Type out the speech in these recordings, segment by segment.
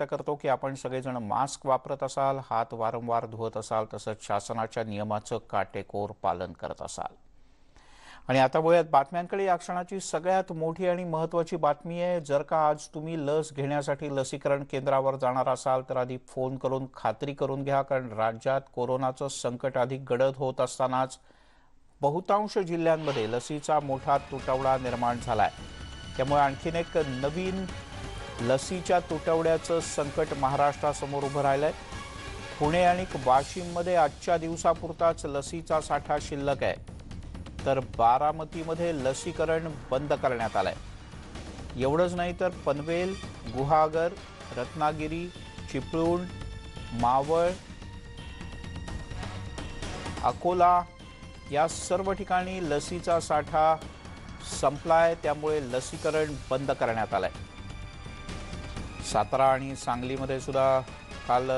व्यक्त करतो की आपण सगळेजण मास्क वापरत असाल हात वारंवार धुवत असाल तसंच शासनाच्या नियमाचं काटेकोर पालन करत असाल. आणि आता वळूयात बातम्यांकडे. या क्षणाची सगळ्यात मोठी आणि महत्वाची बातमी आहे जर का आज तुम्ही लस घेण्यासाठी लसीकरण केंद्रावर जाणार असाल तर आधी फोन करून खात्री करून घ्या कारण राज्यात कोरोनाचं संकट अधिक गडद होत असतानाच बहुतांश जिल्ह्यांमध्ये लसीचा मोठा तुटवडा निर्माण झालाय. त्यामुळे आणखीन एक नवीन लसीच्या तुटवड्याचं संकट महाराष्ट्रासमोर उभं राहिलंय. पुणे आणि वाशिममध्ये आजच्या दिवसापुरताच लसीचा साठा शिल्लक आहे. तर बारामतीमध्ये लसीकरण बंद करण्यात आलंय. एवढंच नाही तर पनवेल गुहागर रत्नागिरी चिपळूण मावळ अकोला या सर्व ठिकाणी लसीचा साठा संपलाय. त्यामुळे लसीकरण बंद करण्यात आलंय. सातारा आणि सांगलीमध्ये सुद्धा काल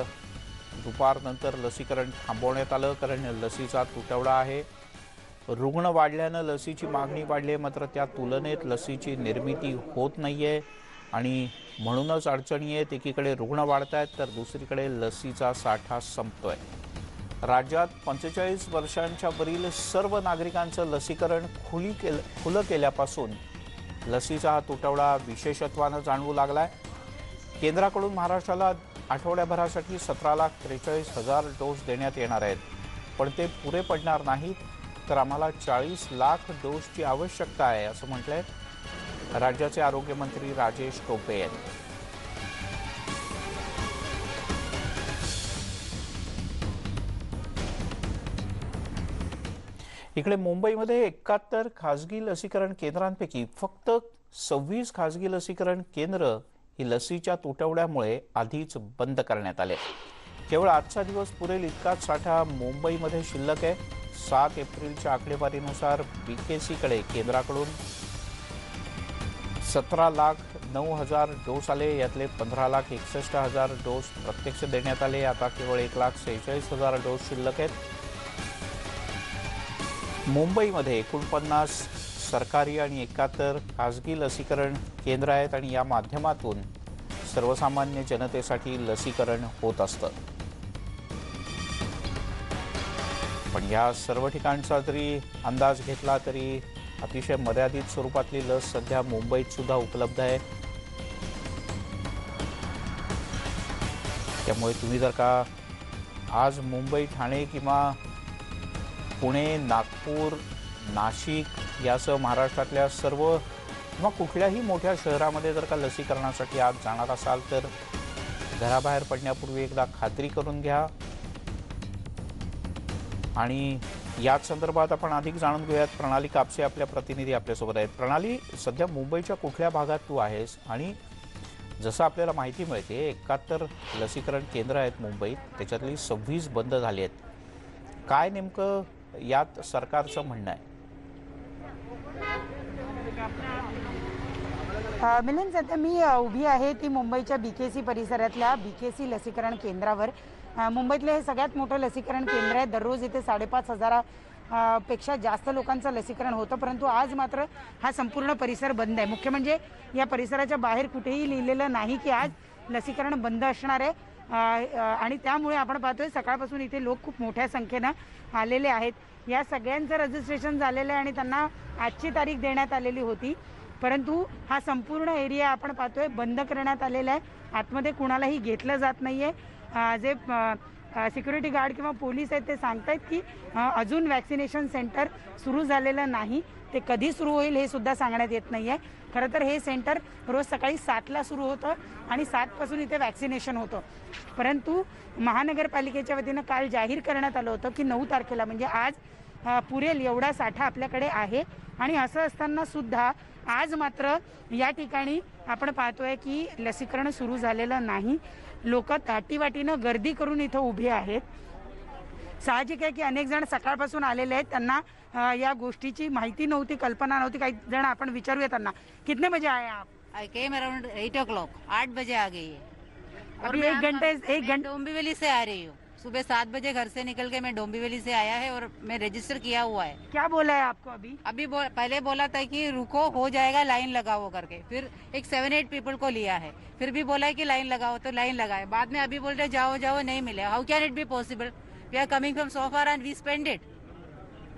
दुपारनंतर लसीकरण थांबवण्यात आलं कारण लसीचा तुटवडा आहे. रुग्ण वाढल्यानं लसीची मागणी वाढली आहे मात्र त्या तुलनेत लसीची निर्मिती होत नाही आहे आणि म्हणूनच अडचणी आहेत एकीकडे रुग्ण वाढत आहेत तर दुसरीकडे लसीचा साठा संपतो आहे राज्यात पंचेचाळीस वर्षांच्या वरील सर्व नागरिकांचं लसीकरण खुली केलं खुलं केल्यापासून लसीचा हा तुटवडा विशेषत्वानं जाणवू लागला आहे केंद्राकडून महाराष्ट्राला आठवड्याभरासाठी सतरा लाख त्रेचाळीस हजार डोस देण्यात येणार आहेत. पण ते पुरे पडणार नाहीत तर आम्हाला चाळीस लाख डोसची आवश्यकता आहे असं म्हटलंय राज्याचे आरोग्यमंत्री राजेश टोपे यांनी. इकडे मुंबईमध्ये एकाहत्तर खासगी लसीकरण केंद्रांपैकी फक्त सव्वीस खासगी लसीकरण केंद्र ही लसीच्या तुटवड्यामुळे आधीच बंद करण्यात आले. केवळ आजचा दिवस पुरेल इतकाच साठा मुंबईमध्ये शिल्लक आहे. सात एप्रिलच्या आकडेवारीनुसार बी के सीकडे केंद्राकडून सतरा लाख नऊ हजार डोस आले. यातले पंधरा लाख एकसष्ट हजार डोस प्रत्यक्ष देण्यात आले. आता केवळ एक लाख सेहेचाळीस हजार डोस शिल्लक आहेत. मुंबईमध्ये एकोणपन्नास सरकारी आणि एकाहत्तर खाजगी लसीकरण केंद्र आहेत आणि या माध्यमातून सर्वसामान्य जनतेसाठी लसीकरण होत असतं. पण या सर्व ठिकाणचा जरी अंदाज घेतला तरी अतिशय मर्यादित स्वरूपातली लस सध्या मुंबईत सुद्धा उपलब्ध आहे. त्यामुळे तुम्ही जर का आज मुंबई ठाणे किंवा पुणे नागपूर नाशिक यासह महाराष्ट्रातल्या सर्व किंवा कुठल्याही मोठ्या शहरामध्ये जर का लसीकरणासाठी आज जाणार असाल तर घराबाहेर पडण्यापूर्वी एकदा खात्री करून घ्या. आणि याच संदर्भात आपण अधिक जाणून घेऊयात. प्रणाली कापसे आपल्या प्रतिनिधी आपल्यासोबत आहेत. प्रणाली सध्या मुंबईच्या कुठल्या भागात तू आहेस? आणि जसं आपल्याला माहिती मिळते एकाहत्तर लसीकरण केंद्र आहेत मुंबईत. त्याच्यातली सव्वीस बंद झाली आहेत. काय नेमकं यात सरकारचं म्हणणं आहे? मिलन सध्या मी उभी आहे ती मुंबईच्या बी के सी परिसरातल्या बी के सी लसीकरण केंद्रावर. मुंबईतलं हे सगळ्यात मोठं लसीकरण केंद्र आहे. दररोज इथे साडेपाच हजारा पेक्षा जास्त लोकांचं लसीकरण होतं. परंतु आज मात्र हा संपूर्ण परिसर बंद आहे. मुख्य म्हणजे या परिसराच्या बाहेर कुठेही लिहिलेलं नाही की आज लसीकरण बंद असणार आहे. आणि त्यामुळे आपण पाहतोय सकाळपासून इथे लोक खूप मोठ्या संख्येनं आलेले आहेत. या सगळ्यांचं रजिस्ट्रेशन झालेलं आहे आणि त्यांना आजची तारीख देण्यात आलेली होती. परंतु हा संपूर्ण एरिया आपण पाहतोय बंद करण्यात आलेला आहे. आतमध्ये कुणालाही घेतलं जात नाहीये. आहे जे सिक्युरिटी गार्ड किंवा पोलीस आहेत ते सांगतायत की अजून वॅक्सिनेशन सेंटर सुरू झालेलं नाही. ते कधी सुरू होईल हे सुद्धा सांगण्यात येत नाही आहे खरं तर हे सेंटर रोज सकाळी सातला सुरू होतं आणि सातपासून इथे वॅक्सिनेशन होतं. परंतु महानगरपालिकेच्या वतीनं काल जाहीर करण्यात आलं होतं की नऊ तारखेला म्हणजे आज पुरेल एवढा साठा आपल्याकडे आहे. आणि असं असताना सुद्धा आज मात्र या ठिकाणी आपण पाहतोय की लसीकरण सुरू झालेलं नाही. लोक ताटीवाटीनं गर्दी करून इथं उभे आहेत. साहजिक आहे की अनेक जण सकाळपासून आलेले आहेत. त्यांना या गोष्टीची माहिती नव्हती कल्पना नव्हती. काही जण आपण विचारूया त्यांना. कितने बजे आए आप? I came around eight o'clock आठ बजे आ गई है. अभी मैं एक घंटे एक घंटे डोंबिवली से आ रही हूँ. सुबह सात बजे घर से निकल के मैं डोंबिवली से आया है और मैं रजिस्टर किया हुआ है। क्या बोला है आपको अभी? अभी बो, पहले बोला था कि रुको हो जाएगा लाइन लगाओ करके। फिर एक सेवन एट पीपल को लिया है। फिर भी बोला है कि लाइन लगाओ तो लाइन लगाए। बाद में अभी बोल रहे जाओ जाओ नहीं मिले। How can it be possible we are coming from so far and we spend it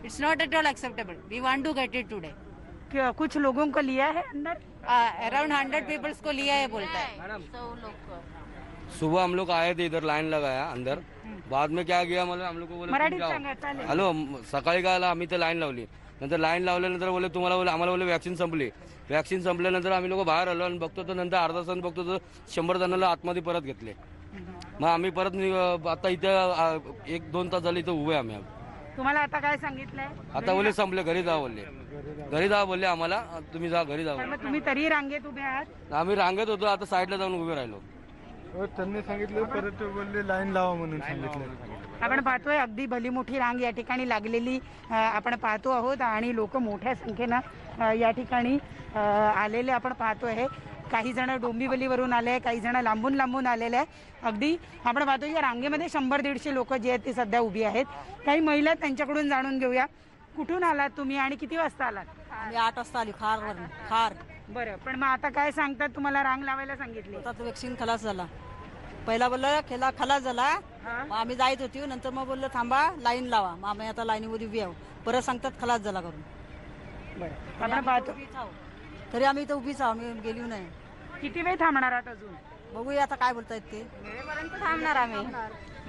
it's not at all acceptable we want to get it today क्या कुछ लोगों को लिया है अंदर? अराउंड हंड्रेड पीपल्स को लिया है बोलता है। सुबह हम लोग आए थे इधर लाईन लगाया अंदर। बाद में क्या किया मला हम लोग को बोले हॅलो सकाळी काय आम्ही ते लाईन लावली. नंतर लाईन लावल्यानंतर बोले तुम्हाला बोले आम्हाला बोले वॅक्सिन संपली. वॅक्सिन संपल्यानंतर आम्ही लोक बाहेर आलो आणि बघतो तर नंतर अर्धा तासानं बघतो तर शंभर जणांना आतमध्ये परत घेतले. मग आम्ही परत नि- आता इथे एक दोन तास झाले इथे उभे आम्ही. तुम्हाला आता काय सांगितलंय? आता बोले संपले घरी जा बोलले. घरी जा बोलले आम्हाला. तुम्ही जा घरी जा पण मग तुम्ही तरी रांगेत उभे आहात. आम्ही रांगेत होतो आता साईडला जाऊन उभे राहिलो. त्यांनी सांगितलं परत ते बोलले लाईन लावा म्हणून सांगितलं. आपण पाहतोय अगदी भली मोठी रांग या ठिकाणी लागलेली आपण पाहतो आहोत आणि लोक मोठ्या संख्येनं या ठिकाणी आलेले आपण पाहतोय हे. काही जण डोंबिवलीवरून आले काही जण लांबून लांबून आलेले आहे अगदी आपण पाहतो या रांगेमध्ये शंभर दीडशे लोक जे आहेत ती सध्या उभी आहेत. काही महिला त्यांच्याकडून जाणून घेऊया. कुठून आलात तुम्ही आणि किती वाजता आलात? आम्ही आठ वाजता आली खार खार. बरं पण मग आता काय सांगतात? तुम्हाला रांग लावायला सांगितली. आता तो वॅक्सिन खलास झाला. पहिला बोललं खेळा खलास झाला. हा. मग आम्ही जायत होती नंतर मग बोललं थांबा लाईन लावा. मग आम्ही आता लाईनीमध्ये उभी आहो परत सांगतात खलास झाला करून. बरं. आपण पाहतो. उभीच आहो. तरी आम्ही इथं उभीच आहो आम्ही गेली नाही. किती वेळ थांबणार आहात अजून? बघूया आता काय बोलतायत ते. थांबणार आम्ही.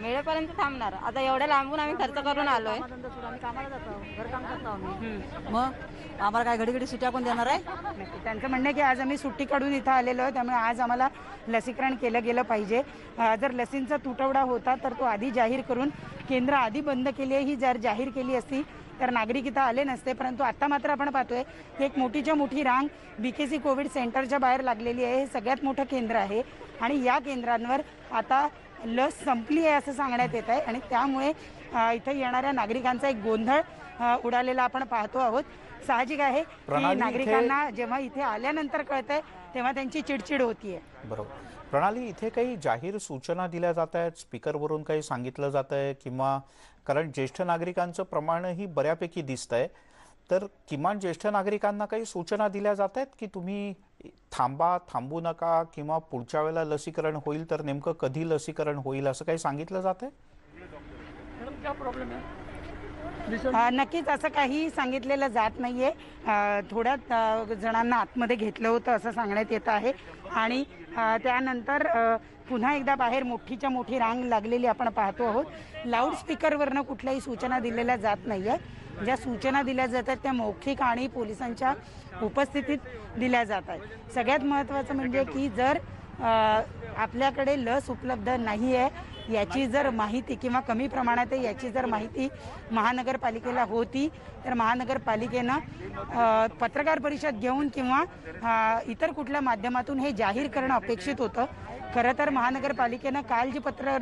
मिळेपर्यंत थांबणार. आता एवढ्या लांबून आम्ही खर्च करून आलोय. कामाधंदा सोडून आम्ही कामाला जातो घरकाम करतो आम्ही मग? आम्हाला काय घडी घडी सुट्ट्या पण देणार आहे. त्यांचं म्हणणं आहे की आज आम्ही सुट्टी काढून इथं आलेलो आहे त्यामुळे आज आम्हाला लसीकरण केलं गेलं पाहिजे. अं, जर लसींचा तुटवडा होता तर तो आधी जाहीर करून केंद्र आधी बंद केली आहे. ही जर जाहीर केली असती तर नागरिक इथं आले नसते. परंतु आता मात्र आपण पाहतोय की एक मोठीच्या मोठी रांग बी के सी कोविड सेंटरच्या बाहेर लागलेली आहे. हे सगळ्यात मोठं केंद्र आहे. आणि या केंद्रांवर आता लस संपली आहे असं सांगण्यात येत आहे. आणि त्यामुळे इथं येणाऱ्या नागरिकांचा एक गोंधळ उडालेला आपण पाहतो आहोत. साहजिक आहे की नागरिकांना जेव्हा इथे आल्यानंतर कळतंय तेव्हा त्यांची चिडचिड होतीये. बरोबर. प्रणाली इथे काही जाहीर सूचना दिल्या जात आहेत? स्पीकरवरून काही सांगितलं जात आहे? किंवा कारण ज्येष्ठ नागरिकांचं प्रमाणही बऱ्यापैकी दिसत आहे तर किमान ज्येष्ठ नागरिकांना काही सूचना दिल्या जात आहेत की तुम्ही थांबा थांबू नका किंवा पुढच्या वेळेला लसीकरण होईल तर नेमकं कधी लसीकरण होईल असं काही सांगितलं जात आहे? नक्कीच असं काही सांगितलेलं जात नाहीये. अ, जणांना आतमध्ये घेतलं होतं असं सांगण्यात येत आहे. आणि त्यानंतर अ, पुन्हा एकदा बाहेर मोठीच्या मोठी रांग लागलेली आपण पाहतो आहोत. लाऊडस्पीकरवरनं कुठल्याही सूचना दिलेल्या जात नाहीये. ज्या सूचना दिल्या जातात त्या मौखिक आणि पोलिसांच्या उपस्थितीत दिल्या जात आहेत. सगळ्यात महत्त्वाचं म्हणजे की जर आपल्याकडे लस उपलब्ध नाही आहे याची जर माहिती किंवा कमी प्रमाणात आहे याची जर माहिती महानगरपालिकेला होती तर महानगरपालिकेनं पत्रकार परिषद घेऊन किंवा इतर कुठल्या माध्यमातून हे जाहीर करणं अपेक्षित होतं. खरं तर महानगरपालिकेनं काल जी पत्र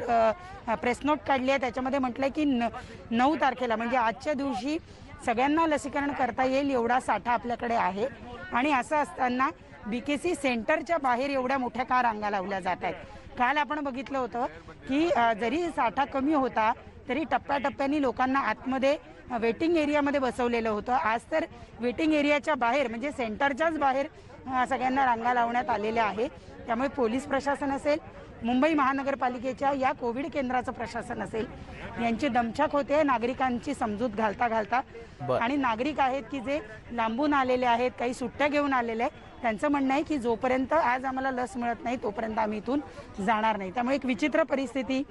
प्रेस नोट काढली आहे त्याच्यामध्ये म्हटलं की न नऊ तारखेला म्हणजे आजच्या दिवशी सगळ्यांना लसीकरण करता येईल एवढा साठा आपल्याकडे आहे. आणि असं असताना बी के सी सेंटरच्या बाहेर एवढ्या मोठ्या का रांगा लावल्या जात आहेत? काल आपण बघितलं होतं की जरी साठा कमी होता तरी टप्प्याटप्प्याने लोकांना आतमध्ये वेटिंग एरियामध्ये बसवलेलं होतं. आज तर वेटिंग एरियाच्या बाहेर म्हणजे सेंटरच्याच बाहेर सगळ्यांना रांगा लावण्यात आलेल्या आहे त्यामुळे पोलीस प्रशासन असेल मुंबई महानगरपालिकेच्या या कोविड केंद्राचं प्रशासन असेल यांची दमछाक होते नागरिकांची समजूत घालता घालता. आणि नागरिक आहेत की जे लांबून आलेले आहेत काही सुट्ट्या घेऊन आलेले आहेत त्यांचं म्हणणं आहे की जोपर्यंत आज आम्हाला लस मिळत नाही तोपर्यंत आम्ही इथून जाणार नाही त्यामुळे एक विचित्र परिस्थिती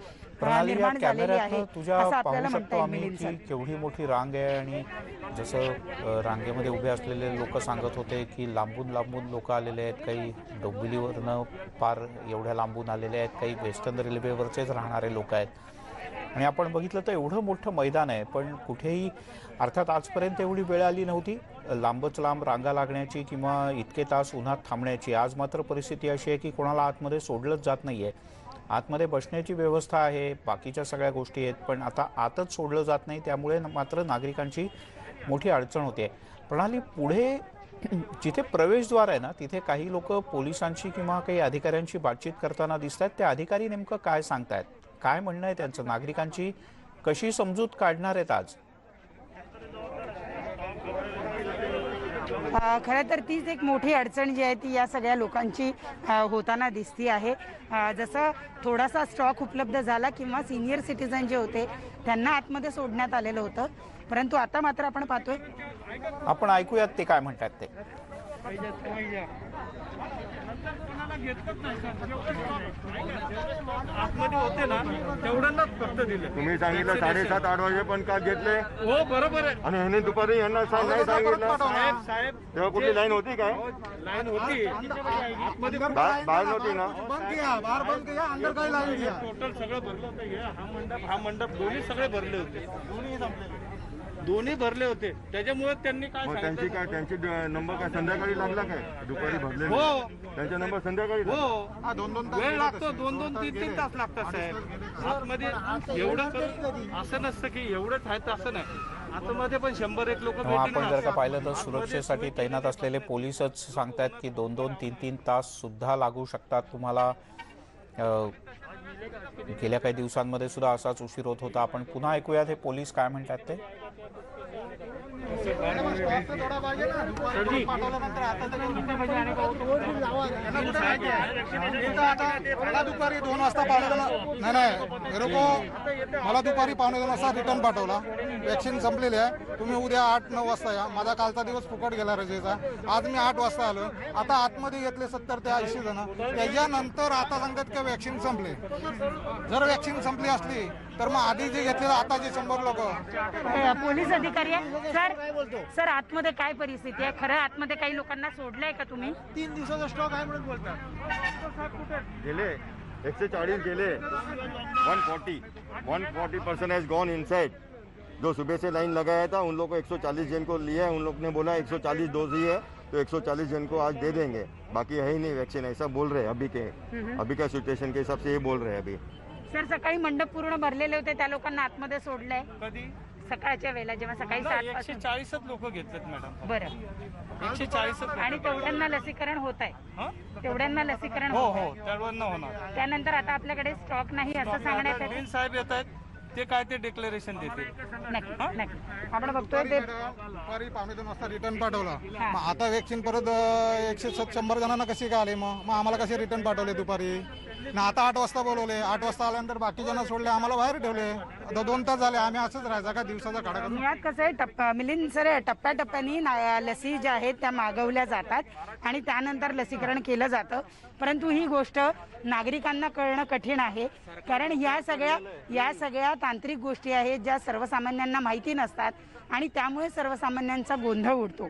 निर्माण झालेली आहे असं आपल्याला म्हणता येईल. केवढी मोठी रांग आहे आणि जसं रांगेमध्ये उभे असलेले लोक सांगत होते की लांबून लांबून लोक आलेले आहेत काही डोंबिवलीवरनं पार एवढ्या लांबून आलेले आहेत काही वेस्टर्न रेल्वेवरचेच राहणारे लोक आहेत आणि आपण बघितलं तर एवढं मोठं मैदान आहे पण कुठेही अर्थात आजपर्यंत एवढी वेळ आली नव्हती लांबच लांब रांगा लागण्याची किंवा इतके तास उन्हात थांबण्याची. आज मात्र परिस्थिती अशी आहे की कोणाला आतमध्ये सोडलंच जात नाही आहे आतमध्ये बसण्याची व्यवस्था आहे बाकीच्या सगळ्या गोष्टी आहेत पण आता आतच सोडलं जात नाही त्यामुळे मात्र नागरिकांची मोठी अडचण होते. प्रणाली पुढे जिथे प्रवेशद्वार आहे ना तिथे काही लोक पोलिसांशी किंवा काही अधिकाऱ्यांशी बातचीत करताना दिसत आहेत ते अधिकारी नेमकं काय सांगतायत? काय म्हणणं आहे त्यांचं? नागरिकांची कशी समजूत काढणार आहेत आज? खरं तर तीच एक मोठी अडचण जी आहे ती या सगळ्या लोकांची होताना दिसती आहे. जसं थोडासा स्टॉक उपलब्ध झाला किंवा सिनियर सिटीजन जे होते त्यांना आतमध्ये सोडण्यात आलेलं होतं. परंतु आता मात्र आपण पाहतोय. आपण ऐकूयात ते काय म्हणतात ते. आतमध्ये होते ना तेवढ्यांनाच फक्त दिले. तुम्ही सांगितलं साडेसात आठ वाजे पण का घेतले? हो बरोबर आहे. आणि ह्याने दुपारी यांना सांग- नाही सांगितलं. साहेब साहेब तेव्हा कुठली लाईन होती काय? लाईन होती. आतमध्ये बा- बाहेर नव्हती ना टोटल सगळं भरलं होतं हे. हा मंडप हा मंडप दोन्ही सगळे भरले होते. दोन्ही भरले होते. त्याच्यामुळे त्यांनी काय मग त्यांची काय त्यांची ड- नंबर काय संध्याकाळी लागला काय? दुपारी भरले हो. त्यांचा नंबर संध्याकाळी लागला. हो वेळ लागतो. दोन दोन तीन तीन तास लागतात साहेब. आतमध्ये एवढं करून असं नसतं की एवढंच आहे तर असं नाही. आतमध्ये पण शंभर एक लोक तेव्हा आपण जर का पाहिलं तर सुरक्षेसाठी तैनात असलेले पोलीसच सांगतायत की दोन दोन तीन तीन तास सुद्धा लागू शकतात. तुम्हाला अ, गेल्या काही दिवसांमध्ये सुद्धा असाच उशीर होत होता. आपण पुन्हा ऐकूयात हे पोलीस काय म्हणतात ते. मला दुपारी दोन वाजता पावणेदोन नाही नाही. मेरे मला दुपारी पावणे दोन वाजता रिटर्न पाठवला वॅक्सिन संपलेली आहे तुम्ही उद्या आठ नऊ वाजता या माझा कालचा दिवस फुकट गेला रजेचा आज मी आठ वाजता आलो आता आतमध्ये घेतले सत्तर ते ऐंशी जण त्याच्यानंतर आता सांगतात की वॅक्सिन संपले जर वॅक्सिन संपली असली तर मग आधी जे घेतले आता जे शंभर लोक. अ, पोलीस अधिकारी आहे सर सर आतमध्ये काय परिस्थिती आहे? खरं आतमध्ये काही लोकांना सोडलंय का तुम्ही? तीन दिवसाचा स्टॉक आहे म्हणून बोलतात. गेले. एकशे चाळीस गेले one forty one forty percent has gone inside जो सुबह से लाइन लगाया था उन लोग को 140 जन को लिया है उन लोग ने बोला 140 डोज ही है तो 140 जन को आज दे देंगे। बाकी है ही नहीं वैक्सीन ऐसा बोल रहे हैं अभी के। अभी का सिचुएशन के हिसाब से ये बोल रहे हैं अभी। सर सकाळी मंडप पूर्ण भरलेले होते त्या लोकांना आतमध्ये सोडलंय. कधी? सकाळच्या वेळेला जेव्हा सकाळी सात एकशे पासून चाळीसच लोक घेतलेत मॅडम. बरं. एकशे चाळीसच आणि तेवढ्यांना लसीकरण होत आहे. हं? तेवढ्यांना लसीकरण हो होत हो आहे. होणार. त्यानंतर आता आपल्याकडे स्टॉक नाही असं सांगण्यात येते. नवीन साहेब येत आहेत ते काय ते डिक्लेरेशन देतील. नक्की नक्की. आपण बघतोय ते दुपारी पावणे दोन वाजता रिटर्न पाठवला. मग आता वॅक्सिन परत अं, एकशे सत शंभर जणांना कशी काय आले मग? मग आम्हाला कसे रिटर्न पाठवले दुपारी? ना आता आठ वाजता बोलवले. आठ वाजता आल्यानंतर बाकी जण सोडले. आम्हाला बाहेर ठेवले. आता दोन तास झाले. आम्ही असंच राहायचा का? दिवसाचा काढा मुळात कसं आहे टप्पा मिलिंद सर टप्प्याटप्प्याने लसी ज्या आहेत त्या मागवल्या जातात. आणि त्यानंतर लसीकरण केलं जातं. परंतु ही गोष्ट नागरिकांना कळणं कठीण आहे. कारण या सगळ्या या सगळ्या तांत्रिक गोष्टी आहेत ज्या सर्वसामान्यांना माहिती नसतात. आणि त्यामुळे सर्वसामान्यांचा गोंधळ उडतो.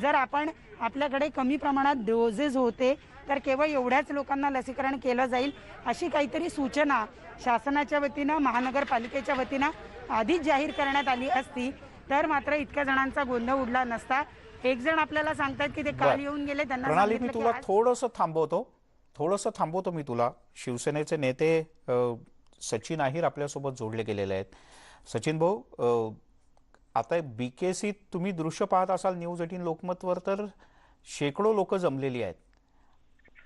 जर आपण आपल्याकडे कमी प्रमाणात डोजेस होते तर केवळ एवढ्याच लोकांना लसीकरण केलं जाईल अशी काहीतरी सूचना शासनाच्या वतीनं महानगरपालिकेच्या वतीनं आधीच जाहीर करण्यात आली असती. तर मात्र इतक्या जणांचा गोंधळ उडला नसता. एक जण आपल्याला सांगतात की ते काल. येऊन गेले त्यांना मी तुला थोडंसं थांबवतो. थोडंसं थांबवतो मी तुला. शिवसेनेचे नेते सचिन अहिर आपल्यासोबत जोडले गेलेले आहेत. सचिन भाऊ आता बी के सीत तुम्ही दृश्य पाहत असाल न्यूज एटीन लोकमतवर तर शेकडो लोक जमलेली आहेत.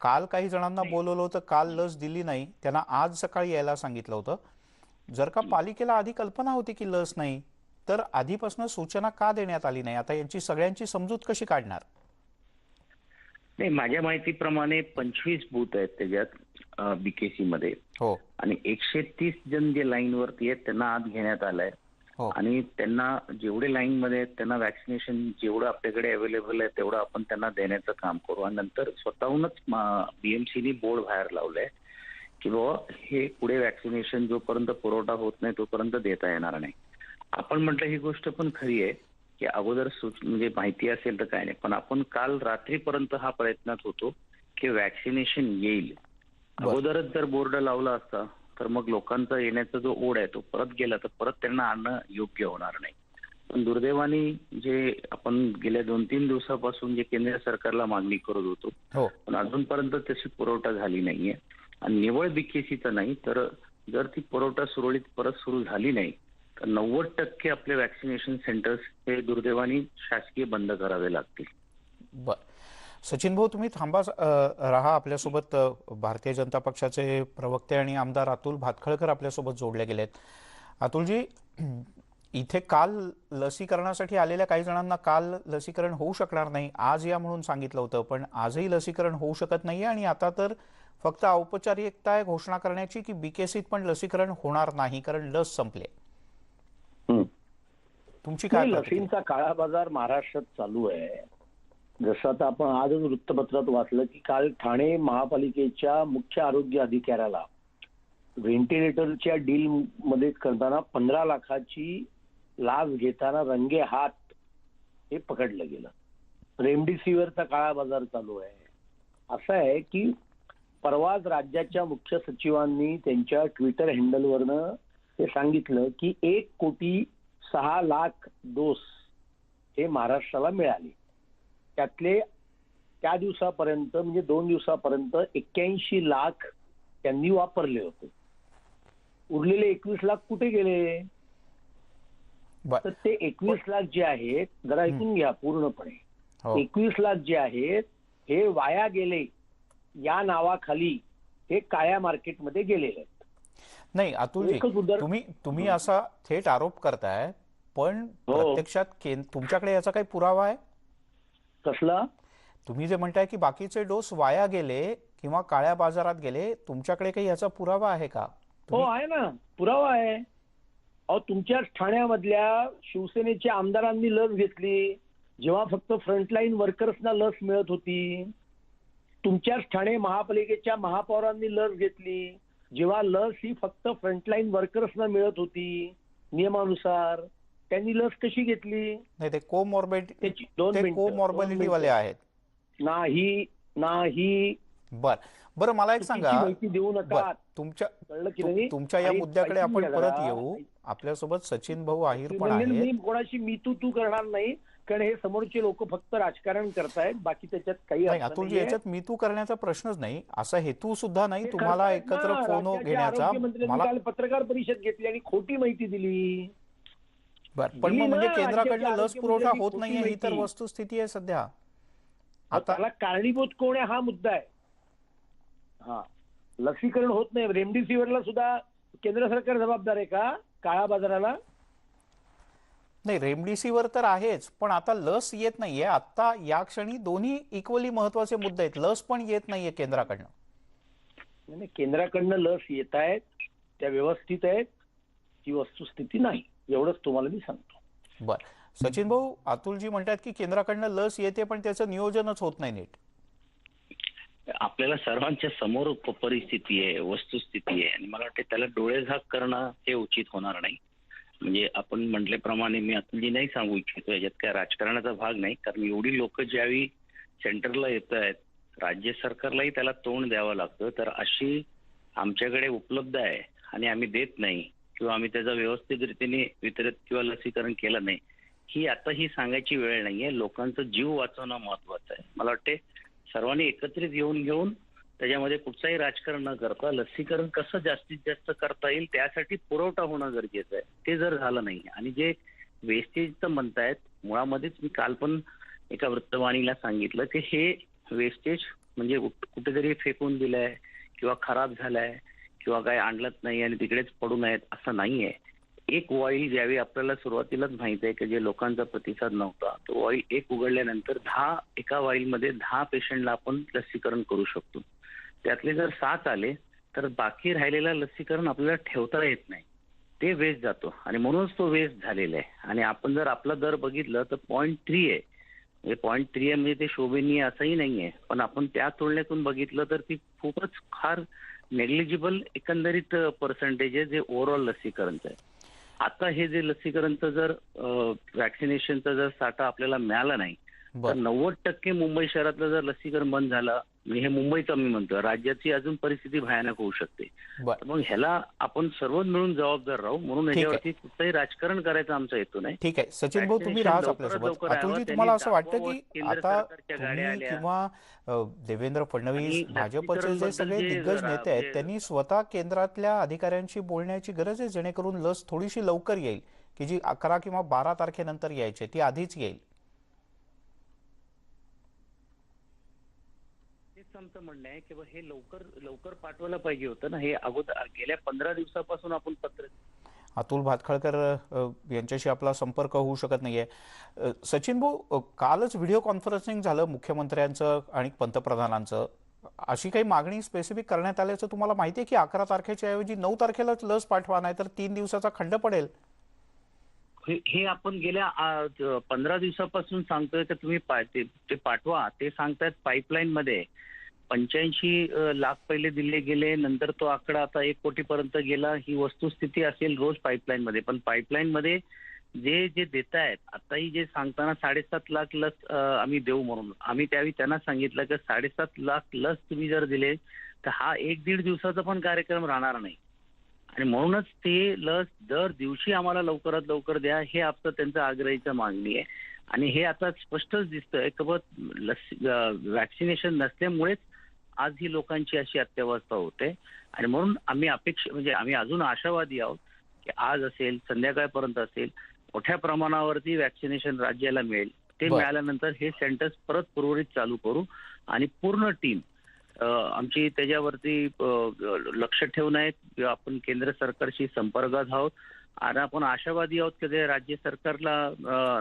काल काही जणांना बोलवलं होतं काल लस दिली नाही. त्यांना आज सकाळी यायला सांगितलं होतं. जर का पालिकेला आधी कल्पना होती की लस नाही तर आधीपासून सूचना का देण्यात आली नाही? आता यांची सगळ्यांची समजूत कशी काढणार? नाही माझ्या माहितीप्रमाणे पंचवीस बूथ आहेत त्याच्यात बीकेसी मध्ये. हो. आणि एकशे तीस जण जे लाईन वरती आहेत त्यांना आत घेण्यात आलंय. आणि त्यांना जेवढे लाईन मध्ये आहेत त्यांना वॅक्सिनेशन जेवढं आपल्याकडे अवेलेबल आहे तेवढं आपण त्यांना देण्याचं काम करू. आणि नंतर स्वतःहूनच बीएमसीनी बोर्ड बाहेर लावलंय की बाबा हे पुढे वॅक्सिनेशन जोपर्यंत पुरवठा होत नाही तोपर्यंत देता येणार नाही. आपण म्हटलं ही गोष्ट पण खरी आहे की अगोदर म्हणजे माहिती असेल तर काय नाही पण आपण काल रात्रीपर्यंत हा प्रयत्नात होतो की वॅक्सिनेशन येईल. अगोदरच जर बोर्ड लावला असता तर मग लोकांचा येण्याचा जो ओढ आहे तो परत गेला तर परत त्यांना आणणं योग्य होणार नाही. पण दुर्दैवाने जे आपण गेल्या दोन तीन दिवसापासून जे केंद्र सरकारला मागणी करत होतो हो. पण अजूनपर्यंत तशी पुरवठा झाली नाहीये. आणि निवळ बीकेसीचा नाही तर जर ती पुरवठा सुरळीत परत सुरू झाली नाही तर नव्वद टक्के आपले वॅक्सिनेशन सेंटर्स हे दुर्दैवाने शासकीय बंद करावे लागतील. सचिन भाऊ तुम्ही थांबा राहा आपल्यासोबत. भारतीय जनता पक्षाचे प्रवक्ते आणि आमदार अतुल भातखळकर आपल्यासोबत जोडले गेलेत. अतुलजी इथे काल लसीकरणासाठी आलेल्या काही जणांना काल लसीकरण होऊ शकणार नाही आज या म्हणून सांगितलं होतं पण आजही लसीकरण होऊ शकत नाहीये आणि आता तर फक्त औपचारिकता घोषणा करण्याची की बीकेसीत पण लसीकरण होणार नाही कारण लस संपले. तुमची काय? लसींचा काळा बाजार महाराष्ट्रात चालू आहे. जसं आता आपण आजच वृत्तपत्रात वाचलं की काल ठाणे महापालिकेच्या मुख्य आरोग्य अधिकाऱ्याला व्हेंटिलेटरच्या डील मध्ये करताना पंधरा लाखाची लाच घेताना रंगे हात हे पकडलं गेलं. रेमडेसिवीरचा काळा बाजार चालू आहे. असं आहे की परवाच राज्याच्या मुख्य सचिवांनी त्यांच्या ट्विटर हँडलवरनं हे सांगितलं की एक कोटी सहा लाख डोस हे महाराष्ट्राला मिळाले. त्यातले त्या दिवसापर्यंत म्हणजे दोन दिवसापर्यंत एक्क्याऐंशी लाख त्यांनी वापरले होते. उरलेले एकवीस लाख कुठे गेले? तर ते एकवीस लाख जे आहेत जरा ऐकून घ्या पूर्णपणे. हो. एकवीस लाख जे आहेत हे वाया गेले. या नावाखाली हे काळ्या मार्केटमध्ये गेलेले आहेत. नाही उदाहरण- तुम्ही तुम्ही असा थेट आरोप करताय पण हो. प्रत्यक्षात तुमच्याकडे याचा काही पुरावा आहे? कसला? तुम्ही जे म्हणताय की बाकीचे डोस वाया गेले किंवा काळ्या बाजारात गेले तुमच्याकडे काही याचा पुरावा आहे का? हो आहे ना. पुरावा आहे. अहो तुमच्याच ठाण्यामधल्या शिवसेनेच्या आमदारांनी लस घेतली. जेव्हा फक्त फ्रंटलाईन वर्कर्सना लस मिळत होती तुमच्याच ठाणे महापालिकेच्या महापौरांनी लस घेतली. जेव्हा लस ही फक्त फ्रंटलाईन वर्कर्सना मिळत होती नियमानुसार त्यांनी लस कशी घेतली? नाही ते कोमॉर्बिड त्याची दोन ते मिनिटं, दोन कोमॉर्बिडिटी वाले मिनिटं. आहेत. नाही नाही. बर. बरं मला एक चुकीची सांगा. माहिती देऊ नका. बर तुमच्या कळलं की तु- तुमच्या या आणि मुद्द्याकडे ऐकून आपण घ्या परत जरा. येऊ. आपल्यासोबत सचिन भाऊ आहिर पण म्हणजे आहेत. मी कोणाशी मी तू तू करणार नाही कारण हे समोरचे लोक फक्त राजकारण करतायत बाकी त्याच्यात काही नाही अर्थ अतुलजी नाहीये. याच्यात मी तू करण्याचा प्रश्नच नाही. असा हेतू सुद्धा नाही. ते तुम्हाला करतायत एकत्र. फोन राज्याचे घेण्याचा? आरोग्यमंत्र्यांनी मला काल पत्रकार परिषद घेतली आणि खोटी माहिती दिली. बर. पण मग म्हणजे केंद्राकडनं लस पुरवठा होत नाहीये ही तर. वस्तुस्थिती आहे सध्या. आता आता त्याला कारणीभूत कोण आहे हा मुद्दा आहे. हा. लसीकरण होत नाही. रेमडेसिवीरला सुद्धा केंद्र सरकार जबाबदार आहे का? काळा बाजाराला? नाही रेमडेसिवीर तर आहेच पण आता लस येत नाहीये. आता या क्षणी दोन्ही इक्वली महत्त्वाचे मुद्दे आहेत. लस पण येत नाहीये केंद्राकडनं. नाही, नाही, केंद्राकडनं लस येत आहेत त्या व्यवस्थित आहेत ही वस्तुस्थिती नाही. एवढंच तुम्हाला मी सांगतो. बर. सचिन भाऊ अतुलजी म्हणतात की केंद्राकडनं लस येते पण त्याचं नियोजनच होत नाही नीट. आपल्याला सर्वांच्या समोर परिस्थिती आहे वस्तुस्थिती आहे आणि मला वाटते त्याला डोळेझाक करणं हे उचित होणार नाही. म्हणजे आपण म्हटल्याप्रमाणे मी अतुलजी नाही सांगू इच्छितो याच्यात काय राजकारणाचा भाग नाही कारण एवढी लोक ज्यावेळी सेंटरला येत आहेत राज्य सरकारलाही त्याला तोंड द्यावं लागतं तर अशी आमच्याकडे उपलब्ध आहे आणि आम्ही देत नाही. किंवा आम्ही त्याचा व्यवस्थित रीतीने वितरित किंवा लसीकरण केलं नाही ही आता ही सांगायची वेळ नाहीये. लोकांचा जीव वाचवणं महत्वाचं आहे. मला वाटते सर्वांनी एकत्रित येऊन घेऊन त्याच्यामध्ये कुठचाही राजकारण न करता लसीकरण कसं जास्तीत जास्त करता येईल त्यासाठी पुरवठा होणं गरजेचं आहे. ते जर झालं नाही आणि जे वेस्टेजचं म्हणतायत मुळामध्येच मी काल पण एका वृत्तवाणीला सांगितलं की हे वेस्टेज म्हणजे कुठेतरी फेकून दिलंय किंवा खराब झालाय. किंवा काय आणलंच नाही आणि तिकडेच पडून आहेत असं नाहीये. एक वॉईल ज्यावेळी आपल्याला सुरुवातीलाच माहीत आहे की जे लोकांचा प्रतिसाद नव्हता तो वॉईल एक उघडल्यानंतर दहा एका वॉईलमध्ये दहा पेशंटला आपण लसीकरण करू शकतो. त्यातले जर सात आले तर बाकी राहिलेलं लसीकरण आपल्याला ठेवता येत नाही. ते वेस्ट जातो. आणि म्हणूनच तो वेस्ट झालेला आहे. आणि आपण जर आपला दर बघितलं तर पॉईंट थ्री आहे. म्हणजे पॉईंट थ्री आहे म्हणजे ते शोभनीय असंही नाहीये. पण आपण त्या तुलनेतून बघितलं तर ती खूपच फार नेग्लिजिबल एकंदरीत पर्सेंटेज आहे जे ओव्हरऑल लसीकरणचं आहे. आता हे जे लसीकरणचं जर वॅक्सिनेशनचा जर साठा आपल्याला मिळाला नाही तर नव्वद टक्के मुंबई शहरातलं जर लसीकरण बंद झालं म्हणजे हे मुंबईचं मी म्हणतो राज्याची अजून परिस्थिती भयानक होऊ शकते मग ह्याला आपण सर्व मिळून जबाबदार राहू म्हणून. याच्यावरती कुठलंही राजकारण करायचा आमचा हेतू नाही ठीक आहे सचिन भाऊ तुम्ही राहाच आपल्यासोबत. अतुलजी तुम्हाला असं वाटतं. की आता. किंवा देवेंद्र फडणवीस भाजपचे जे सगळे जे दिग्गज नेते आहेत जे- त्यांनी स्वतः केंद्रातल्या अधिकाऱ्यांशी बोलण्याची गरज आहे जेणेकरून लस थोडीशी लवकर येईल की जी अकरा किंवा बारा तारखेनंतर यायची ती आधीच येईल हेच आमचं म्हणणं आहे की हे लवकर लवकर पाठवायला पाहिजे होतं ना. हे अगोदर गेल्या पंधरा दिवसापासून आपण पत्र अतुल भातखळकर यांच्याशी आपला संपर्क होऊ शकत नाहीये. अ, सचिन भाऊ कालच व्हिडिओ कॉन्फरन्सिंग झालं मुख्यमंत्र्यांचं आणि पंतप्रधानांचं. अशी काही मागणी स्पेसिफिक करण्यात आल्याचं तुम्हाला माहिती आहे की अकरा तारखेच्या ऐवजी नऊ तारखेलाच लस पाठवा नाही तर तीन दिवसाचा खंड पडेल? हे हे आपण गेल्या पंधरा दिवसापासून सांगतोय की तुम्ही ते पाठवा. ते सांगतायत पाईपलाईन मध्ये. पंच्याऐंशी लाख पहिले दिले गेले. नंतर तो आकडा आता एक कोटी पर्यंत गेला. ही वस्तुस्थिती असेल रोज पाईपलाईन मध्ये पण पाईपलाईन मध्ये जे जे देत आहेत आताही जे सांगताना साडेसात लाख लस आम्ही देऊ म्हणून. आम्ही त्यावेळी त्यांना सांगितलं की साडेसात लाख लस तुम्ही जर दिले तर हा एक दीड दिवसाचा पण कार्यक्रम राहणार नाही. आणि म्हणूनच ते लस दर दिवशी आम्हाला लवकरात लवकर द्या हे आपलं त्यांचं आग्रहीचं मागणी आहे. आणि हे आता स्पष्टच दिसतंय की लस वॅक्सिनेशन नसल्यामुळेच आज ही लोकांची अशी अत्यवस्था होते. आणि म्हणून आम्ही अपेक्षा म्हणजे आम्ही अजून आशावादी आहोत की आज असेल संध्याकाळपर्यंत असेल मोठ्या प्रमाणावरती वॅक्सिनेशन राज्याला मिळेल. ते. मिळाल्यानंतर हे सेंटर्स परत पूर्वरित चालू करू आणि पूर्ण टीम आमची त्याच्यावरती लक्ष ठेवून आहेत. किंवा आपण केंद्र सरकारशी संपर्कात आहोत. आणि आपण आशावादी आहोत की ते राज्य सरकारला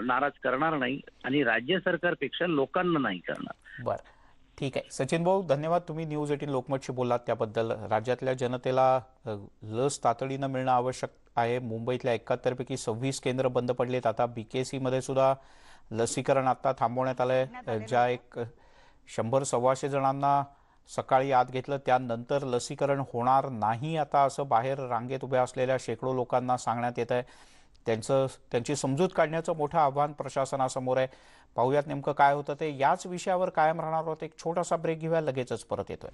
नाराज करणार नाही आणि राज्य सरकारपेक्षा लोकांना नाही करणार. बरं. ठीक आहे. सचिन भाऊ धन्यवाद. तुम्ही न्यूज एटीन लोकमतशी बोललात. त्याबद्दल राज्यातल्या जनतेला लस तातडीनं मिळणं आवश्यक आहे. मुंबईतल्या एकाहत्तरपैकी सव्वीस केंद्र बंद पडलेत. आता बी के सीमध्ये सुद्धा लसीकरण आता थांबवण्यात आलंय. आहे ज्या एक शंभर सव्वाशे जणांना सकाळी आत घेतलं त्यानंतर लसीकरण होणार नाही आता असं बाहेर रांगेत उभ्या असलेल्या शेकडो लोकांना सांगण्यात येत आहे त्यांचं त्यांची समजूत काढण्याचं मोठं आव्हान प्रशासनासमोर आहे. पाहूयात नेमकं काय होतं ते. याच विषयावर कायम राहणार आहोत. एक छोटासा ब्रेक घेऊया. लगेचच परत येतोय.